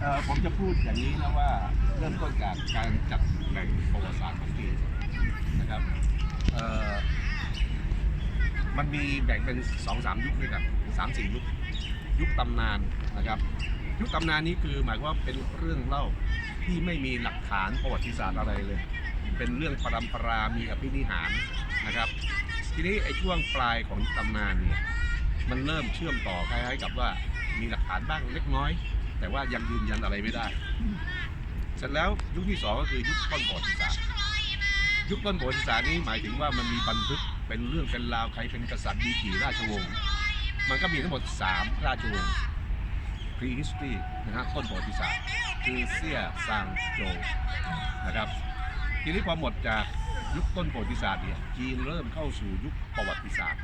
เอ่อผมจะพูดอย่างนี้นะว่าเริ่มต้นจากการจัดแหล่งประวัติศาสตร์ของจีนนะครับเอ่อมันมีแบ่งเป็นสองสามยุคด้วยกันสามสี่ยุคยุคตำนานนะครับ ยุคตำนานนี้คือหมายความว่าเป็นเรื่องเล่าที่ไม่มีหลักฐานประวัติศาสตร์อะไรเลย เป็นเรื่องปรำปรา มีอภินิหารนะครับ ทีนี้ไอ้ช่วงปลายของตำนานเนี่ยมันเริ่มเชื่อมต่อคล้ายๆกับว่าานบ้างเล็กน้อย แต่ว่ายังยืนยันอะไรไม่ได้ เสร็จแล้วยุคที่สองก็คือยุคต้นประวัติศาสตร์ยุคต้นประวัติศาสตร์นี้หมายถึงว่ามันมีบันทึกเป็นเรื่องเป็นราวใครเป็นกษัตริย์มีกี่ราชวงศ์มันก็มีทั้งหมด 3 ราชวงศ์ prehistory นะฮะต้นประวัติศาสตร์คือเซี่ยซางโจนะครับทีนี้พอหมดจากยุคต้นประวัติศาสตร์เนี่ยจีนเริ่มเข้าสู่ยุคประวัติศาสตร์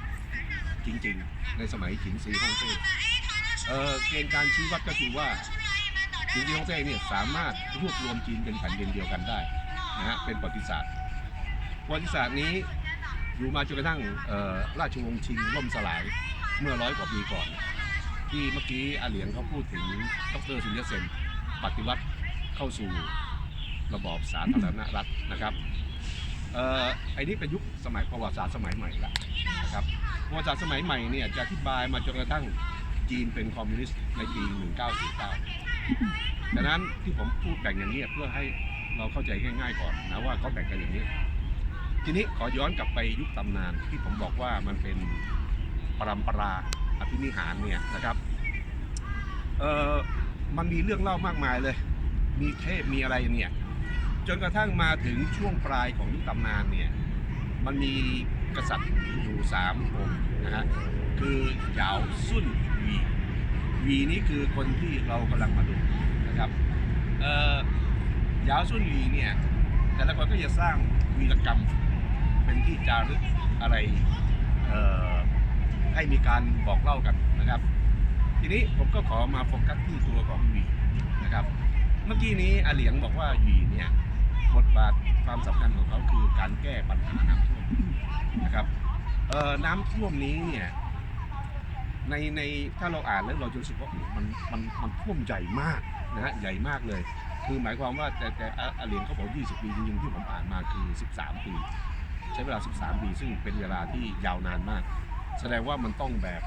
จริงๆ ในสมัยฉินซีฮ่องเต้ เกณฑ์การชี้วัดก็คือว่าฉินซีฮ่องเต้เนี่ยสามารถรวบรวมจีนเป็นแผ่นดินเดียวกันได้นะฮะเป็นประวัติศาสตร์ประวัติศาสตร์นี้อยู่มาจนกระทั่งราชวงศ์ชิงล่มสลายเมื่อร้อยกว่าปีก่อน ที่เมื่อกี้อาเหลียงเขาพูดถึงดรสุนยเซนปฏิวัติเข้าสู่ระบอบสาธารณรัฐนะครับเอ่อไอ้นี่เป็นยุคสมัยประวัติศาสตร์สมัยใหม่ละนะครับประวัติศาสตร์สมัยใหม่เนี่ยจะอธิบายมาจนกระทั่ง จีนเป็นคอมมิวนิสต์ในปี 1949ดังนั้นที่ผมพูดแบ่งอย่างนี้เพื่อให้เราเข้าใจง่ายๆก่อนนะว่าเขาแบ่งกันอย่างนี้ ทีนี้ขอย้อนกลับไปยุคตำนานที่ผมบอกว่ามันเป็นปรำปราอภินิหารเนี่ยนะครับเออมันมีเรื่องเล่ามากมายเลย มีเทพมีอะไรเนี่ยจนกระทั่งมาถึงช่วงปลายของยุคตำนานเนี่ยมันมีกษัตริย์อยู่สามองค์นะฮะคือเหยาซุ่น หวีนี่คือคนที่เรากำลังมาดูนะครับเอ่อยาวซุนวีเนี่ยแต่ละคนก็จะสร้างวีรกรรมเป็นที่จารึกอะไรเอ่อให้มีการบอกเล่ากันนะครับ ทีนี้ผมก็ขอมาโฟกัสที่ตัวของวีนะครับ เมื่อกี้นี้อาเหลียงบอกว่าวีเนี่ยบทบาทความสำคัญของเขาคือการแก้ปัญหาน้ำท่วมนะครับเอ่อน้ำท่วมนี้เนี่ย ในในถ้าเราอ่านแล้วเราจะรู้สึกว่าโอ้โหมันมันมันท่วมใหญ่มากนะฮะใหญ่มากเลย คือหมายความว่าแต่แต่อาอาเหลียงเขาบอก 20 ปีจริงๆที่ผมอ่านมาคือ 13 ปี ใช้เวลา 13 ปี ซึ่งเป็นเวลาที่ยาวนานมาก แสดงว่ามันต้องแบบ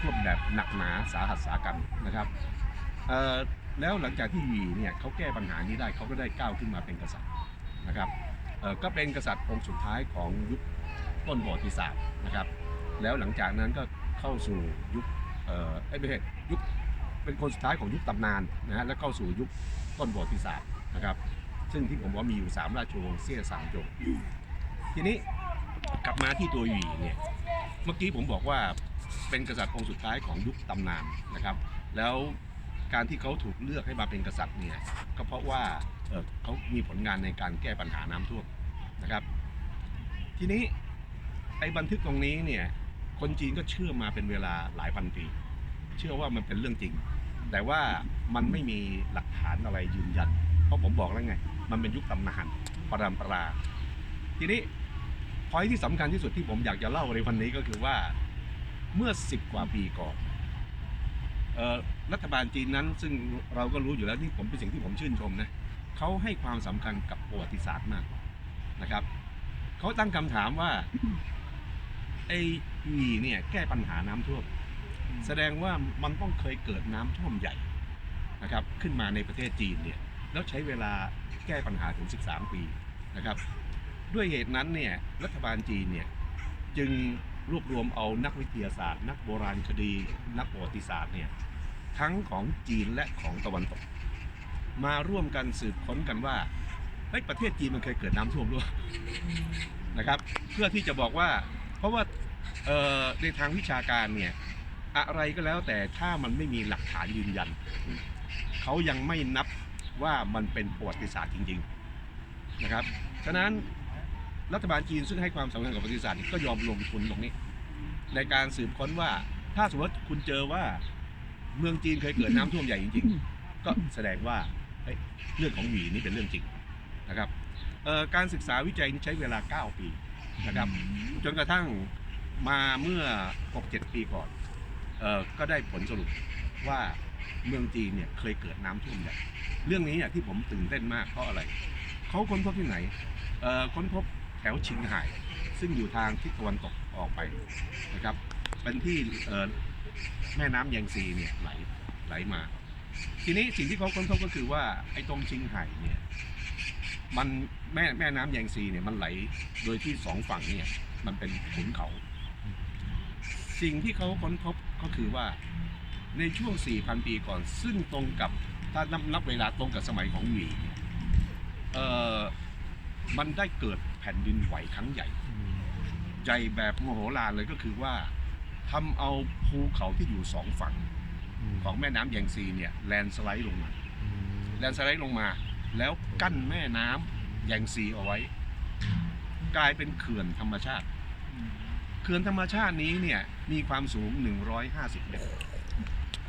ท่วมแบบหนักหนาสาหัสสากันนะครับเอ่อแล้วหลังจากที่หวีเนี่ยเขาแก้ปัญหานี้ได้เขาก็ได้ก้าวขึ้นมาเป็นกษัตริย์นะครับเอ่อก็เป็นกษัตริย์องค์สุดท้ายของยุคต้นประวัติศาสตร์นะครับ แล้วหลังจากนั้นก็ เข้าสู่ยุคเอ่อเอ้ไม่ใช่ยุคเป็นคนสุดท้ายของยุคตำนานนะฮะแล้วเข้าสู่ยุคต้นประวัติศาสตร์นะครับ ซึ่งที่ผมว่ามีอยู่3ราชวงศ์เซี่ยสามจงทีนี้กลับมาที่ตัวหวีเนี่ยเมื่อกี้ผมบอกว่าเป็นกษัตริย์องค์สุดท้ายของยุคตำนานนะครับ แล้วการที่เขาถูกเลือกให้มาเป็นกษัตริย์เนี่ยก็เพราะว่าเอ่อเขามีผลงานในการแก้ปัญหาน้ำท่วมนะครับ ทีนี้ไอ้บันทึกตรงนี้เนี่ย คนจีนก็เชื่อมาเป็นเวลาหลายพันปี เชื่อว่ามันเป็นเรื่องจริง แต่ว่ามันไม่มีหลักฐานอะไรยืนยัน เพราะผมบอกแล้วไง มันเป็นยุคตำนานปรำปรา ทีนี้พอยที่สำคัญที่สุดที่ผมอยากจะเล่าในวันนี้ก็คือว่าเมื่อสิบกว่าปีก่อนออรัฐบาลจีนนั้น ซึ่งเราก็รู้อยู่แล้วนี่ผมเป็นสิ่งที่ผมชื่นชมนะเขาให้ความสำคัญกับประวัติศาสตร์มากนะครับเขาตั้งคำถามว่า อ้หวีเนี่ยแก้ปัญหาน้ำท่วม แสดงว่ามันต้องเคยเกิดน้ำท่วมใหญ่นะครับขึ้นมาในประเทศจีนเนี่ยแล้วใช้เวลาแก้ปัญหาถึง 13 ปีนะครับ ด้วยเหตุนั้นเนี่ยรัฐบาลจีนเนี่ยจึงรวบรวมเอานักวิทยาศาสตร์ นักโบราณคดี นักประวัติศาสตร์เนี่ยทั้งของจีนและของตะวันตก มาร่วมกันสืบค้นกันว่าเฮ้ยประเทศจีนมันเคยเกิดน้ำท่วมด้วยนะครับ เพื่อที่จะบอกว่า เพราะว่าเอ่อ ในทางวิชาการเนี่ยอะไรก็แล้วแต่ถ้ามันไม่มีหลักฐานยืนยัน เขายังไม่นับว่ามันเป็นประวัติศาสตร์จริงๆนะครับฉะนั้นรัฐบาลจีนซึ่งให้ความสำคัญกับประวัติศาสตร์ก็ยอมลงทุนตรงนี้ ในการสืบค้นว่าถ้าสมมติคุณเจอว่าเมืองจีนเคยเกิดน้ำท่วมใหญ่จริงๆ ก็แสดงว่าเเรื่องของหวีนี่เป็นเรื่องจริงนะครับการศึกษาวิจัยนี่ใช้เวลา 9 ปีนะครับจนกระทั่ง มาเมื่อ 6-7 ปีก่อนเออก็ได้ผลสรุปว่าเมืองจีนเนี่ยเคยเกิดน้ำท่วมใหญ่เรื่องนี้อะที่ผมตื่นเต้นมากเพราะอะไร เขาค้นพบที่ไหนเออค้นพบแถวชิงไห่ซึ่งอยู่ทางทิศตะวันตกออกไปนะครับ เป็นที่เออแม่น้ำแยงซีเนี่ยไหลไหลมา ทีนี้สิ่งที่เขาค้นพบก็คือว่าไอ้ตรงชิงไห่เนี่ยมันแม่แม่น้ำแยงซีเนี่ยมันไหลโดยที่สองฝั่งเนี่ยมันเป็นขุนเขา สิ่งที่เขาค้นพบก็คือว่าในช่วง 4,000 ปีก่อน ซึ่งตรงกับถ้านับนับเวลาตรงกับสมัยของหวีเนี่ยเอ่อมันได้เกิดแผ่นดินไหวครั้งใหญ่ ใหญ่แบบโมโหลานเลยก็คือว่าทำเอาภูเขาที่อยู่สองฝั่งของแม่น้ำแยงซีเนี่ยแลนสไลด์ลงมา แลนสไลด์ลงมา แล้วกั้นแม่น้ำแยงซีเอาไว้ กลายเป็นเขื่อนธรรมชาติ เขื่อนธรรมชาตินี้เนี่ยมีความสูง 150 เมตร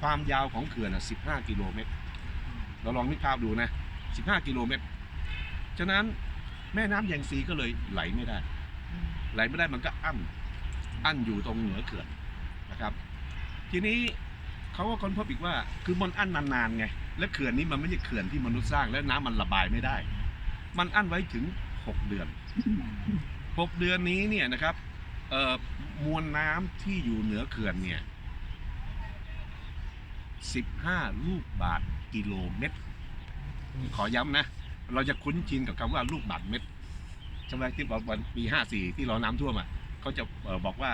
ความยาวของเขื่อนน่ะ15 กิโลเมตร เราลองนึกภาพดูนะ 15 กิโลเมตร ฉะนั้นแม่น้ำแยงซีก็เลยไหลไม่ได้ ไหลไม่ได้มันก็อั้น อั้นอยู่ตรงเหนือเขื่อนนะครับ ทีนี้เขาก็ค้นพบอีกว่าคือมันอั้นนานๆไง และเขื่อนนี้มันไม่ใช่เขื่อนที่มนุษย์สร้าง และน้ำมันระบายไม่ได้ มันอั้นไว้ถึง 6 เดือน 6 เดือนนี้เนี่ยนะครับ มวลน้ำที่อยู่เหนือเขื่อนเนี่ย 15 ลูกบาทกิโลเมตร ขอย้ำนะ เราจะคุ้นชินกับคำว่าลูกบาทเม็ดใช่ไหมที่บอกวันปี 54 ที่เราน้ำท่วมอะเขาจะออบอกว่า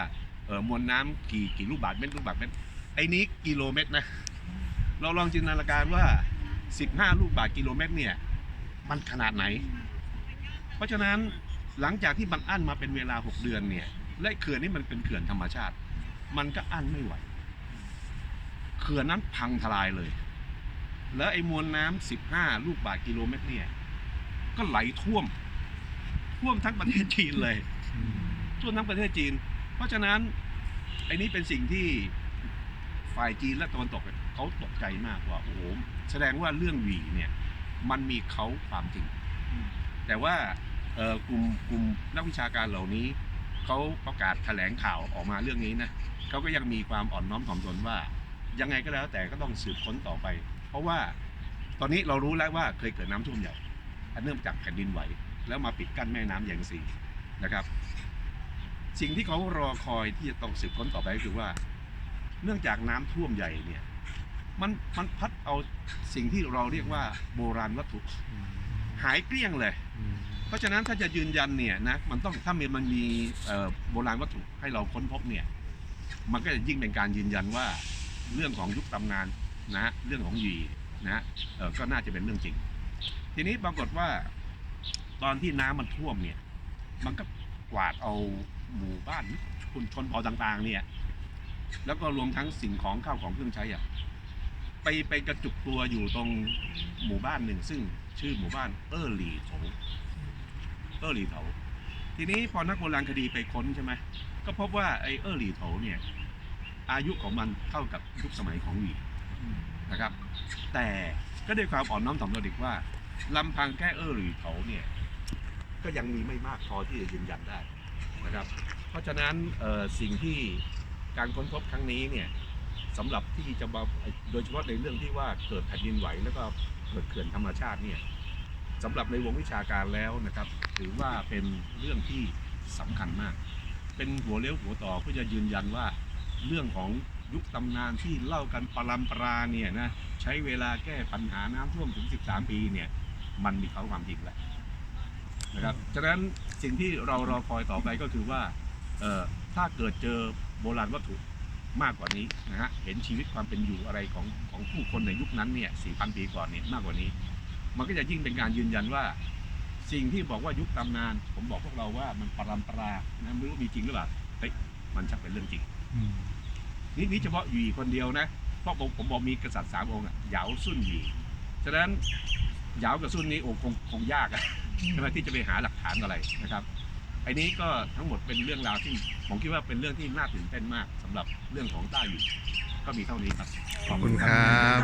ออมวลน้ำกี่กี่ลูกบาทเม็ดลูกบาทเม็ดไอ้นี้กิโลเมตรนะ เราลองจินตนาการว่า 15 ลูกบาทกิโลเมตรเนี่ย มันขนาดไหน เพราะฉะนั้นหลังจากที่มันอั้นมาเป็นเวลา 6 เดือนเนี่ย และเขื่อนนี้มันเป็นเขื่อนธรรมชาติ มันก็อั้นไม่ไหว เขื่อนนั้นพังทลายเลย แล้วไอ้มวลน้ำ15 ลูกบาทกิโลเมตรเนี่ย ก็ไหลท่วม ท่วมทั้งประเทศจีนเลย ท่วมทั้งประเทศจีน เพราะฉะนั้นไอ้นี้เป็นสิ่งที่ฝ่ายจีนและตะวันตกเขาตกใจมากว่าโอ้โหแสดงว่าเรื่องหวีเนี่ยมันมีเขาความจริง แต่ว่ากลุ่มกลุ่มนักวิชาการเหล่านี้ เขาประกาศแถลงข่าวออกมาเรื่องนี้นะเขาก็ยังมีความอ่อนน้อมถ่อมตนว่า ยังไงก็แล้วแต่ก็ต้องสืบค้นต่อไป เพราะว่าตอนนี้เรารู้แล้วว่าเคยเกิดน้ำท่วมใหญ่อันเนื่องจากแผ่นดินไหว แล้วมาปิดกั้นแม่น้ำแยงซีนะครับ สิ่งที่เขารอคอยที่จะต้องสืบค้นต่อไปก็คือว่า เนื่องจากน้ำท่วมใหญ่เนี่ยมันมันพัดเอาสิ่งที่เราเรียกว่าโบราณวัตถุ หายเกลี้ยงเลย เพราะฉะนั้นถ้าจะยืนยันเนี่ยนะมันต้องถ้ามีมันมีเอ่อโบราณวัตถุให้เราค้นพบเนี่ยมันก็จะยิ่งเป็นการยืนยันว่าเรื่องของยุคตำนานนะฮะเรื่องของหยีนะฮะเอ่อก็น่าจะเป็นเรื่องจริง ทีนี้ปรากฏว่าตอนที่น้ำมันท่วมเนี่ย มันก็กวาดเอาหมู่บ้านชุมชนเผ่าต่าง ๆ เนี่ย แล้วก็รวมทั้งสิ่งของข้าวของเครื่องใช้อะ ไปไปกระจุกตัวอยู่ตรงหมู่บ้านหนึ่ง ซึ่งชื่อหมู่บ้านเออหลีโถเออหลีโถทีนี้พอนักโบราณคดีไปค้นใช่ไหมก็พบว่าไอเออหลีโถเนี่ย อายุของมันเท่ากับยุคสมัยของหวีนะครับ แต่ก็ด้วยความอ่อนน้อมถ่อมตนอีกว่าลำพังแค่เออหลีโถเนี่ย ก็ยังมีไม่มากพอที่จะยืนยันได้นะครับ เพราะฉะนั้นเอ่อสิ่งที่การค้นพบครั้งนี้เนี่ย สำหรับที่จะมาโดยเฉพาะในเรื่องที่ว่าเกิดแผ่นดินไหวแล้วก็เกิดเขื่อนธรรมชาติเนี่ยสำหรับในวงวิชาการแล้วนะครับ ถือว่าเป็นเรื่องที่สำคัญมาก เป็นหัวเลี้ยวหัวต่อเพื่อจะยืนยันว่าเรื่องของยุคตำนานที่เล่ากันปรำปราเนี่ยนะใช้เวลาแก้ปัญหาน้ำท่วมถึง 13 ปีเนี่ยมันมีเขาความจริงแล้วนะครับฉะนั้นสิ่งที่เรารอคอยต่อไปก็คือว่าถ้าเกิดเจอโบราณวัตถุ มากกว่านี้นะฮะเห็นชีวิตความเป็นอยู่อะไรของของผู้คนในยุคนั้นเนี่ย4,000ปีก่อนเนี่ยมากกว่านี้ มันก็จะยิ่งเป็นการยืนยันว่า สิ่งที่บอกว่ายุคตำนาน ผมบอกพวกเราว่ามันปรำปรานะไม่รู้มีจริงหรือเปล่าเฮ้ยมันชักเป็นเรื่องจริงนี่นี่เฉพาะหยีคนเดียวนะเพราะผมผมบอกมีกษัตริย์สามองค์อะเหยาซุ่นหยีฉะนั้นเหยากับซุ่นนี้โอ้คงคงยากอะใช่ไหมที่จะไปหาหลักฐานอะไรนะครับไอ้นี้ก็ทั้งหมดเป็นเรื่องราวที่ผมคิดว่าเป็นเรื่องที่น่าตื่นเต้นมากสำหรับเรื่องของต้าอยีก็มีเท่านี้ครับ ขอบคุณครับ